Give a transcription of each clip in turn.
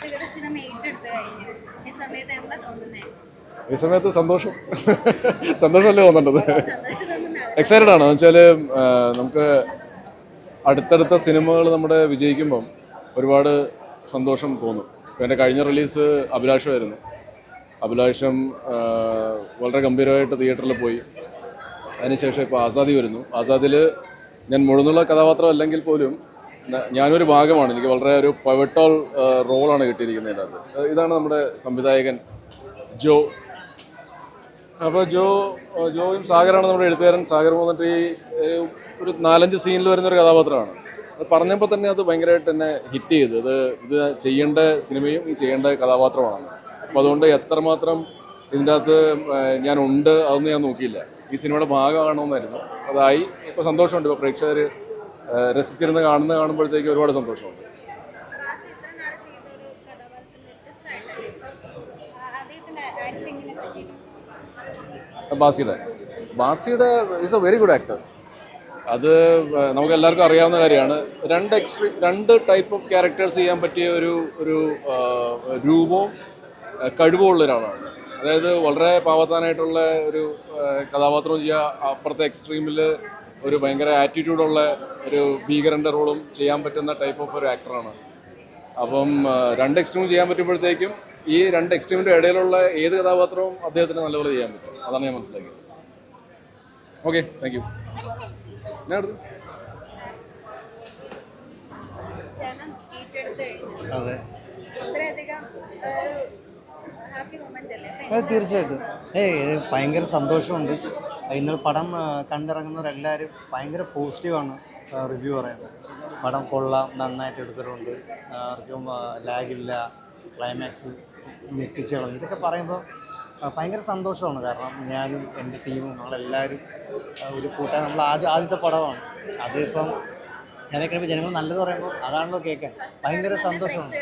പ്രേക്ഷകർ സിനിമ ഏറ്റെടുത്ത് കഴിഞ്ഞു. ഈ സമയത്ത് എന്താ തോന്നുന്നേ? ഈ സമയത്ത് സന്തോഷം. സന്തോഷമല്ലേ തോന്നേണ്ടത്? എക്സൈറ്റഡ് ആണ്? വെച്ചാൽ നമുക്ക് അടുത്തടുത്ത സിനിമകൾ നമ്മുടെ വിജയിക്കുമ്പം ഒരുപാട് സന്തോഷം തോന്നും. ഇപ്പം എന്റെ കഴിഞ്ഞ റിലീസ് അഭിലാഷമായിരുന്നു അഭിലാഷം വളരെ ഗംഭീരമായിട്ട് തിയേറ്ററിൽ പോയി. അതിനുശേഷം ഇപ്പോൾ ആസാദി വരുന്നു. ആസാദിൽ ഞാൻ മുഴുന്നുള്ള കഥാപാത്രം അല്ലെങ്കിൽ പോലും ഞാനൊരു ഭാഗമാണ്. എനിക്ക് വളരെ ഒരു പവട്ടോൾ റോളാണ് കിട്ടിയിരിക്കുന്നത് അതിനകത്ത് ഇതാണ് നമ്മുടെ സംവിധായകൻ ജോ. അപ്പോൾ ജോ ജോയും സാഗറാണ് നമ്മുടെ എഴുത്തുകാരൻ. സാഗർ വന്നിട്ട് ഈ ഒരു നാലഞ്ച് സീനിൽ വരുന്ന ഒരു കഥാപാത്രമാണ്. അത് പറഞ്ഞപ്പോൾ തന്നെ അത് ഭയങ്കരമായിട്ട് എന്നെ ഹിറ്റ് ചെയ്തു. അത് ഇത് ചെയ്യേണ്ട സിനിമയും ഈ ചെയ്യേണ്ട കഥാപാത്രമാണ്. അപ്പോൾ അതുകൊണ്ട് എത്രമാത്രം ഇതിന്റെ അകത്ത് ഞാനുണ്ട് അതൊന്നും ഞാൻ നോക്കിയില്ല. ഈ സിനിമയുടെ ഭാഗമാകണമെന്നായിരുന്നു. അതായി. ഇപ്പോൾ സന്തോഷമുണ്ട്. ഇപ്പോൾ പ്രേക്ഷകർ രസിച്ചിരുന്ന് കാണുന്ന കാണുമ്പോഴത്തേക്ക് ഒരുപാട് സന്തോഷമുണ്ട്. ബാസിയുടെ. ബാസിയുടെ is a very good actor അത് നമുക്ക് എല്ലാവർക്കും അറിയാവുന്ന കാര്യമാണ്. രണ്ട് എക്സ്ട്രീ രണ്ട് ടൈപ്പ് ഓഫ് ക്യാരക്ടേഴ്സ് ചെയ്യാൻ പറ്റിയ ഒരു ഒരു രൂപവും ആഹ്, കഴിവും ഉള്ള ഒരാളാണ്. അതായത് വളരെ പാവത്താനായിട്ടുള്ള ഒരു കഥാപാത്രം ചെയ്യുക അപ്പുറത്തെ എക്സ്ട്രീമിൽ ഒരു ഭയങ്കര ആറ്റിറ്റ്യൂഡുള്ള ഒരു ഭീകരന്റെ റോളും ചെയ്യാൻ പറ്റുന്ന ടൈപ്പ് ഓഫ് ഒരു ആക്ടറാണ് അപ്പം രണ്ട് എക്സ്ട്രീം ചെയ്യാൻ പറ്റുമ്പോഴത്തേക്കും ഈ രണ്ട് എക്സ്ട്രീമിന്റെ ഇടയിലുള്ള ഏത് കഥാപാത്രവും അദ്ദേഹത്തിന് നല്ലപോലെ ചെയ്യാൻ പറ്റും. അതാണ് ഞാൻ മനസ്സിലാക്കിയത്. ഓക്കെ താങ്ക് യു ഞാൻ അടുത്ത് അതെ തീർച്ചയായിട്ടും. ഏയ് ഭയങ്കര സന്തോഷമുണ്ട്. ഇന്നലെ പടം കണ്ടിറങ്ങുന്നവരെല്ലാവരും ഭയങ്കര പോസിറ്റീവാണ് റിവ്യൂ പറയുന്നത്. പടം കൊള്ളാം നന്നായിട്ട് എടുത്തിട്ടുണ്ട്. ആർക്കും ലാഗില്ല ക്ലൈമാക്സ് ഞെട്ടിച്ചു കളഞ്ഞു ഇതൊക്കെ പറയുമ്പോൾ ഭയങ്കര സന്തോഷമാണ്. കാരണം ഞാനും എന്റെ ടീമും നമ്മളെല്ലാവരും ഒരു കൂട്ടാൻ നമ്മൾ ആദ്യ ആദ്യത്തെ പടമാണ്. അതിപ്പം ഞാനൊക്കെ ജനങ്ങൾ നല്ലത് പറയുമ്പോൾ അതാണല്ലോ കേൾക്കാൻ. ഭയങ്കര സന്തോഷമാണ്.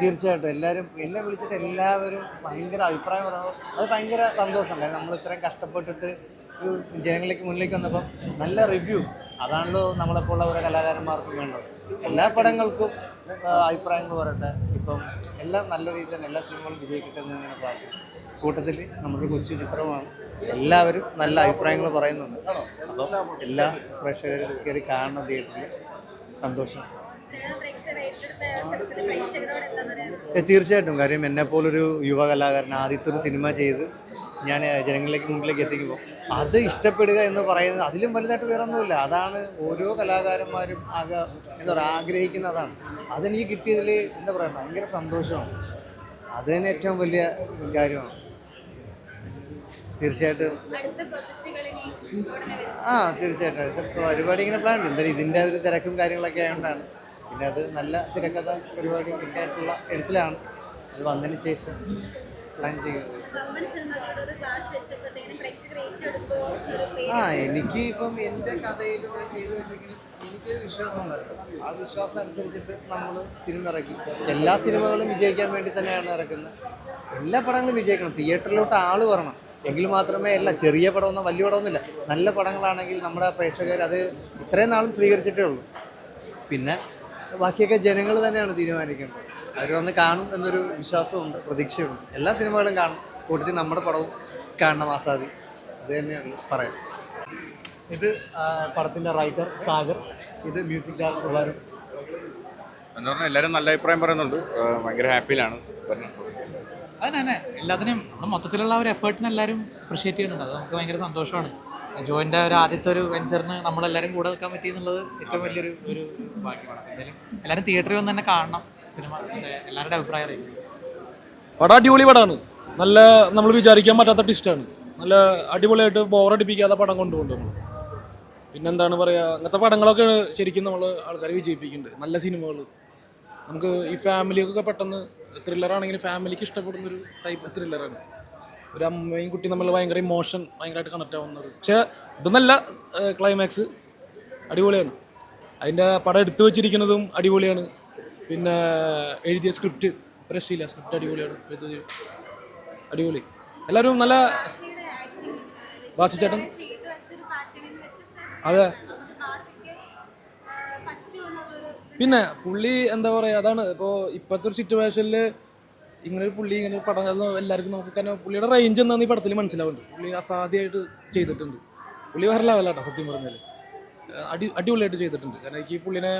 തീർച്ചയായിട്ടും. എല്ലാവരും എന്നെ വിളിച്ചിട്ട് എല്ലാവരും ഭയങ്കര അഭിപ്രായം പറയുമ്പോൾ അത് ഭയങ്കര സന്തോഷം. കാരണം നമ്മൾ ഇത്രയും കഷ്ടപ്പെട്ടിട്ട് ജനങ്ങളിലേക്ക് മുന്നിലേക്ക് വന്നപ്പം നല്ല റിവ്യൂ അതാണല്ലോ നമ്മളെപ്പോലുള്ള ഓരോ കലാകാരന്മാർക്കും വേണ്ടത്. എല്ലാ പടങ്ങൾക്കും അഭിപ്രായങ്ങൾ പറയട്ടെ. ഇപ്പം എല്ലാം നല്ല രീതിയിൽ തന്നെ എല്ലാ സിനിമകളും വിജയിക്കട്ടെ എന്ന് തന്നെയാണ് പറഞ്ഞത് കൂട്ടത്തിൽ നമ്മുടെ കൊച്ചു ചിത്രമാണ്. എല്ലാവരും നല്ല അഭിപ്രായങ്ങൾ പറയുന്നുണ്ട്. അപ്പം എല്ലാ പ്രേക്ഷകരും കയറി കാണുന്ന തിയേറ്ററിൽ സന്തോഷം. തീർച്ചയായിട്ടും. കാര്യം എന്നെ പോലൊരു യുവ കലാകാരൻ ആദ്യത്തെ ഒരു സിനിമ ചെയ്ത് ഞാൻ ജനങ്ങളിലേക്ക് മുമ്പിലേക്ക് എത്തിക്കുമ്പോൾ അത് ഇഷ്ടപ്പെടുക എന്ന് പറയുന്നത് അതിലും വലുതായിട്ട് വേറെ ഒന്നുമില്ല അതാണ് ഓരോ കലാകാരന്മാരും ആക എന്താ പറയുക ആഗ്രഹിക്കുന്ന അതാണ് അതെനിക്ക് കിട്ടിയതിൽ എന്താ പറയുക ഭയങ്കര സന്തോഷമാണ് അത് തന്നെ ഏറ്റവും വലിയ കാര്യമാണ്. തീർച്ചയായിട്ടും. ആ തീർച്ചയായിട്ടും. അടുത്ത പരിപാടി ഇങ്ങനെ പ്ലാൻ ഉണ്ട്. എന്തായാലും ഇതിന്റെ ഒരു തിരക്കും കാര്യങ്ങളൊക്കെ ആയതുകൊണ്ടാണ് പിന്നെ അത് നല്ല തിരക്കഥ പരിപാടി ഒക്കെ ആയിട്ടുള്ള എഴുത്തിലാണ് അത് വന്നതിന് ശേഷം പ്ലാൻ ചെയ്യുന്നത്. ആ എനിക്ക് ഇപ്പം എന്റെ കഥയിലൂടെ ചെയ്തു വെച്ചെങ്കിലും എനിക്കൊരു വിശ്വാസം ഉണ്ടായിരുന്നു ആ വിശ്വാസം അനുസരിച്ചിട്ട് നമ്മൾ സിനിമ ഇറക്കി. എല്ലാ സിനിമകളും വിജയിക്കാൻ വേണ്ടി തന്നെയാണ് ഇറക്കുന്നത്. എല്ലാ പടങ്ങളും വിജയിക്കണം. തിയേറ്ററിലോട്ട് ആൾ വരണം. എങ്കിൽ മാത്രമേ അല്ല ചെറിയ പടമൊന്നും വലിയ പടമൊന്നുമില്ല. നല്ല പടങ്ങളാണെങ്കിൽ നമ്മുടെ പ്രേക്ഷകർ അത് ഇത്രയും നാളും സ്വീകരിച്ചിട്ടേ ഉള്ളൂ. പിന്നെ ബാക്കിയൊക്കെ ജനങ്ങൾ തന്നെയാണ് തീരുമാനിക്കേണ്ടത്. അവർ വന്ന് കാണും എന്നൊരു വിശ്വാസമുണ്ട് പ്രതീക്ഷയുണ്ട്. എല്ലാ സിനിമകളും കാണും. കൂട്ടത്തിൽ നമ്മുടെ പടവും കാണണം ആസാദി. അത് തന്നെയാണ് പറയാം ഇത് പടത്തിന്റെ റൈറ്റർ സാഗർ ഇത് മ്യൂസിക് ഡയറക്ടർ വരും എന്ന് പറഞ്ഞാൽ എല്ലാവരും നല്ല അഭിപ്രായം പറയുന്നുണ്ട്. ഭയങ്കര ഹാപ്പിയിലാണ് അതന്നെ തന്നെ എല്ലാത്തിനും മൊത്തത്തിലുള്ള ഒരു എഫേർട്ടിന് എല്ലാവരും അപ്രിഷിയേറ്റ് ചെയ്യുന്നുണ്ട്. അത് നമുക്ക് ഭയങ്കര സന്തോഷമാണ്. ജോയിന്റെ ഒരു ആദ്യത്തെ ഒരു വെഞ്ചറിന് നമ്മളെല്ലാവരും കൂടെ നിൽക്കാൻ പറ്റി എന്നുള്ളത് ഏറ്റവും വലിയൊരു ഒരു ഭാഗ്യമാണ്. എന്തായാലും എല്ലാവരും തിയേറ്ററിൽ വന്ന് തന്നെ കാണണം. സിനിമ എല്ലാവരുടെ അഭിപ്രായം അറിയിക്കും പടം അടിപൊളി പടമാണ് നല്ല നമ്മൾ വിചാരിക്കാൻ പറ്റാത്ത ടിസ്റ്റാണ് നല്ല അടിപൊളിയായിട്ട് ബോറടിപ്പിക്കാതെ പടം കൊണ്ടുപോകും നമ്മൾ പിന്നെന്താണ് പറയുക അങ്ങനത്തെ പടങ്ങളൊക്കെ ശരിക്കും നമ്മൾ ആൾക്കാരെ വിജയിപ്പിക്കുന്നുണ്ട്. നല്ല സിനിമകൾ. നമുക്ക് ഈ ഫാമിലിയൊക്കെ പെട്ടെന്ന് ത്രില്ലറാണെങ്കിലും ഫാമിലിക്ക് ഇഷ്ടപ്പെടുന്ന ഒരു ടൈപ്പ് ത്രില്ലറാണ് ഒരു അമ്മയും കുട്ടിയും നമ്മൾ ഭയങ്കര ഇമോഷൻ ഭയങ്കരമായിട്ട് കണക്ട് ആവുന്നത് പക്ഷേ ഇത് നല്ല ക്ലൈമാക്സ് അടിപൊളിയാണ്. അതിന്റെ പടം എടുത്തു വെച്ചിരിക്കുന്നതും അടിപൊളിയാണ്. പിന്നെ എഴുതിയ സ്ക്രിപ്റ്റ് രക്ഷയില്ല. സ്ക്രിപ്റ്റ് അടിപൊളിയാണ്. എഴുതിയത് അടിപൊളി. എല്ലാവരും നല്ല വാസിച്ചേട്ടൻ അതെ. പിന്നെ പുള്ളി എന്താ പറയുക അതാണ് ഇപ്പോൾ ഇപ്പോഴത്തെ ഒരു സിറ്റുവേഷനിൽ ഇങ്ങനെ ഒരു പുള്ളി ഇങ്ങനെ പടം എല്ലാവർക്കും കാരണം പുള്ളിയുടെ റേഞ്ച് എന്താണെന്ന് ഈ പടത്തിൽ മനസ്സിലാവുന്നുണ്ട്. പുള്ളി അസാധ്യമായിട്ട് ചെയ്തിട്ടുണ്ട്. പുള്ളി വേറെ ലെവലാട്ടോ സത്യം പറഞ്ഞാൽ അടി അടിപൊളിയായിട്ട് ചെയ്തിട്ടുണ്ട്. കാരണം എനിക്ക് പുള്ളിനെ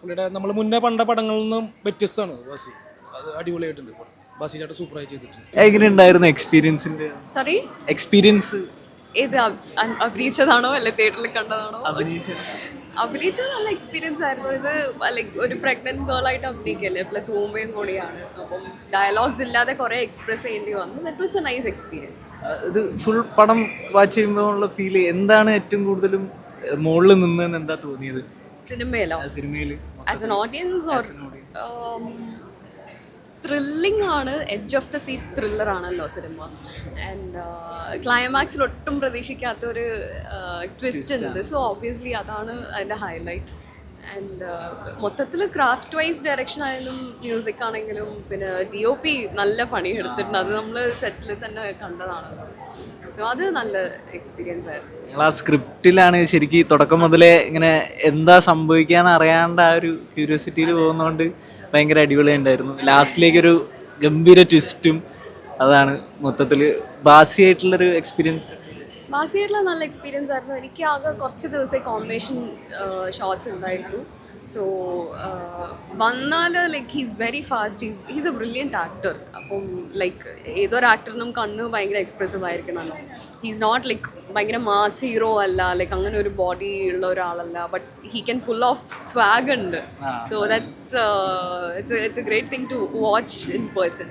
പുള്ളിയുടെ നമ്മൾ മുന്നേ പണ്ട പടങ്ങളിൽ നിന്നും വ്യത്യസ്തമാണ് വാസി അത് അടിപൊളിയായിട്ടുണ്ട്. ബാസി ചേട്ടൻ സൂപ്പറായി ചെയ്തിട്ടുണ്ട്. എങ്ങനെയുണ്ടായിരുന്നു എക്സ്പീരിയൻസിന്റെ സോറി എക്സ്പീരിയൻസ് ഏത് അഭിനയിച്ചതാണോ അല്ലെ തിയേറ്ററിൽ കണ്ടതാണോ? അഭിനയിച്ചത്. അഭിനയിച്ചത് നല്ല എക്സ്പീരിയൻസ് ആയിരുന്നു. ഇത് ലൈക്ക് ഒരു പ്രഗ്നന്റ് ഗേൾ ആയിട്ട് അഭിനയിക്കല്ലേ? പ്ലസ് ഊമയും കൂടിയാണ്. അപ്പം ഡയലോഗ്സ് ഇല്ലാതെ കുറെ എക്സ്പ്രസ് ചെയ്യേണ്ടി വന്നു. That was a nice experience ഇത് ഫുൾ പടം വാച്ച് ചെയ്യുമ്പോൾ ഉള്ള ഫീൽ എന്താണ് ഏറ്റവും കൂടുതലും മുകളിൽ നിന്നെന്ന് എന്താ തോന്നിയത്? സിനിമയിലോ? സിനിമയിൽ as an audience or thrilling ആണ് edge of the seat thriller ആണല്ലോ സിനിമ. ആൻഡ് ക്ലൈമാക്സിൽ ഒട്ടും പ്രതീക്ഷിക്കാത്ത ഒരു ട്വിസ്റ്റ് ഉണ്ട്. സോ ഓബിയസ്ലി അതാണ് അതിന്റെ ഹൈലൈറ്റ് ആൻഡ് മൊത്തത്തിൽ ക്രാഫ്റ്റ് വൈസ് ഡയറക്ഷൻ ആയാലും മ്യൂസിക് ആണെങ്കിലും പിന്നെ ഡി ഒ പി നല്ല പണി എടുത്തിട്ടുണ്ട് അത് നമ്മൾ സെറ്റിൽ തന്നെ കണ്ടതാണ് സോ അത് നല്ല എക്സ്പീരിയൻസ് ആയിരുന്നു. ആ സ്ക്രിപ്റ്റിലാണ് ശരിക്കും തുടക്കം മുതലേ ഇങ്ങനെ എന്താ സംഭവിക്കാന്ന് അറിയാണ്ട് ആ ഒരു ക്യൂരിയോസിറ്റിയിൽ പോകുന്നതുകൊണ്ട് ഭയങ്കര അടിപൊളി ഉണ്ടായിരുന്നു ലാസ്റ്റിലേക്കൊരു ഗംഭീര ട്വിസ്റ്റും അതാണ് മൊത്തത്തിൽ ബാസിയായിട്ടുള്ളൊരു എക്സ്പീരിയൻസ് ബാസിയായിട്ടുള്ള നല്ല എക്സ്പീരിയൻസ് ആയിരുന്നു. എനിക്ക് ആകെ കുറച്ച് ദിവസം കോമ്പിനേഷൻ ഷോട്ട്സ് ഉണ്ടായിരുന്നു. സോ വന്നാൽ like he's very fast he's he's a brilliant actor അപ്പം ലൈക്ക് ഏതൊരു ആക്ടറിനും കണ്ണ് ഭയങ്കര എക്സ്പ്രസീവ് ആയിരിക്കണമല്ലോ ഹീസ് നോട്ട് ലൈക്ക് ഭയങ്കര മാസ് ഹീറോ അല്ല ലൈക്ക് അങ്ങനെ ഒരു ബോഡി ഉള്ള ഒരാളല്ല. But he can full of swag ഉണ്ട്. So that's it's it's a great thing to watch in person